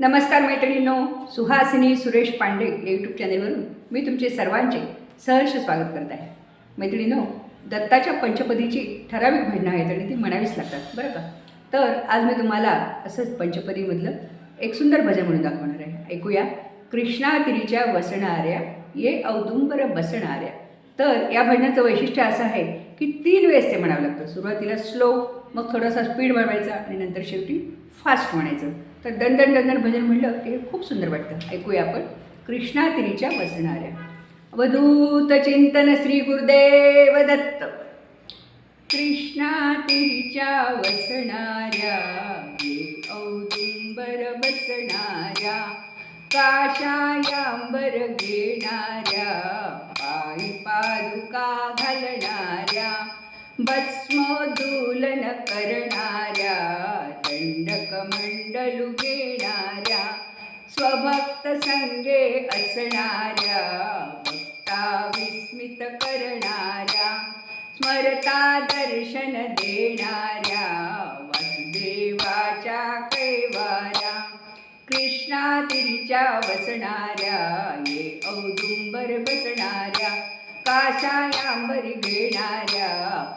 नमस्कार मैत्रिणींनो सुहासिनी सुरेश पांडे या यूट्यूब चॅनेलवरून मी तुमचे सर्वांचे सहर्ष स्वागत करत आहे. मैत्रिणींनो दत्ताच्या पंचपदीची ठराविक भजनं आहेत आणि ती म्हणावीच लागतात बरं का? तर आज मी तुम्हाला असंच पंचपदीमधलं एक सुंदर भजन म्हणून दाखवणार आहे. ऐकूया. कृष्णा तिरीच्या वसणाऱ्या ये औदुंबर बसणाऱ्या. तर या भजनाचं वैशिष्ट्य असं आहे की तीन वेळेस ते म्हणावं लागतं. सुरुवातीला स्लो मग थोडासा स्पीड वाढवायचा आणि नंतर शेवटी फास्ट म्हणायचं. तर दणदण दणदण भजन म्हणलं की खूप सुंदर वाटतं. ऐकूया आपण. कृष्णा तिरीच्या वसणाऱ्या अवधूत चिंतन श्री गुरुदेव दत्त. कृष्णा तिरीच्या वसणाऱ्या. औदुंबर बसणाऱ्या. काशायांबर घेणाऱ्या. भस्मोदूलन करणाऱ्या दंडकमंडलू घेणाऱ्या स्वभक्त संगे असणाऱ्या भक्ता विस्मित करणाऱ्या स्मरता दर्शन देणाऱ्या वसुदेवाच्या कैवाऱ्या कृष्णा तिरीच्या वसणाऱ्या ये औदुंबर बसणाऱ्या काशायांबरी घेणाऱ्या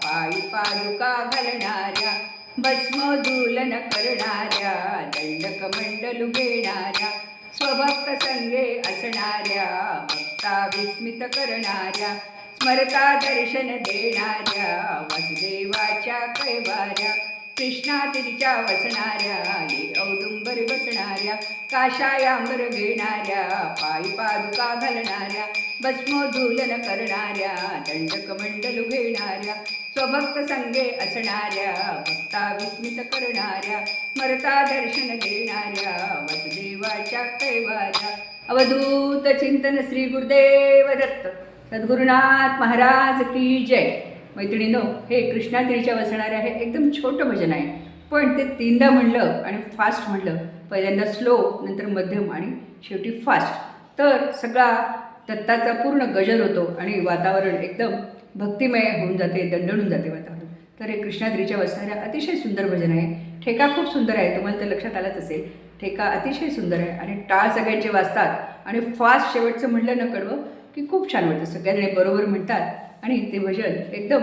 पायी पादुका घालणाऱ्या भस्मोदूलन करणाऱ्या दंडकमंडलू घेणाऱ्या स्वभक्त संगे असणाऱ्या भक्ता विस्मित करणाऱ्या स्मरता दर्शन देणाऱ्या वसुदेवाच्या कैवाऱ्या कृष्णा तिच्या वसणाऱ्या औदुंबर बसणाऱ्या काशायांबर घेणाऱ्या पायी पादुका घालणाऱ्या भस्मोधूलन करणाऱ्या दंडकमंडलू घेणाऱ्या स्वभक्त संगे असणाऱ्या भक्ता विस्मित करणाऱ्या मरता दर्शन देणाऱ्या वसुदेवाच्या कैवाऱ्या. अवधूत चिंतन श्री गुरुदेव दत्त. सद्गुरुनाथ महाराज की जय. मैत्रिणीनो हे कृष्णागिरीच्या वसणारे आहे. एकदम छोटं भजन आहे. पण ते तीनदा म्हणलं आणि फास्ट म्हणलं. पहिल्यांदा स्लो नंतर मध्यम आणि शेवटी फास्ट तर सगळा दत्ताचा पूर्ण गजर होतो आणि वातावरण एकदम भक्तिमय होऊन जाते दंडळून जाते वातावरण. तर हे कृष्णाद्रीच्या वसणाऱ्या अतिशय सुंदर भजन आहे. ठेका खूप सुंदर आहे. तुम्हाला तर लक्षात आलंच असेल. ठेका अतिशय सुंदर आहे आणि टाळ सगळ्यांचे वाजतात. आणि फास्ट शेवटचं म्हणलं न कडवं की खूप छान वाटतं. सगळ्यांनी बरोबर म्हणतात. आणि ते भजन एकदम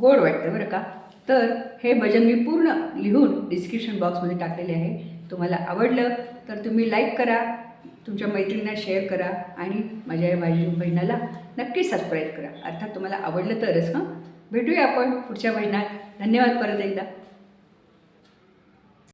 गोड वाटतं बरं का? तर हे भजन मी पूर्ण लिहून डिस्क्रिप्शन बॉक्समध्ये टाकलेले आहे. तुम्हाला आवडलं तर तुम्ही लाईक करा तुमच्या मैत्रिणींना शेअर करा आणि माझ्या या भाजी भजनाला नक्की सबस्क्राईब करा. अर्थात तुम्हाला आवडलं तरच हां? भेटूया आपण पुढच्या भजनात धन्यवाद परत एकदा.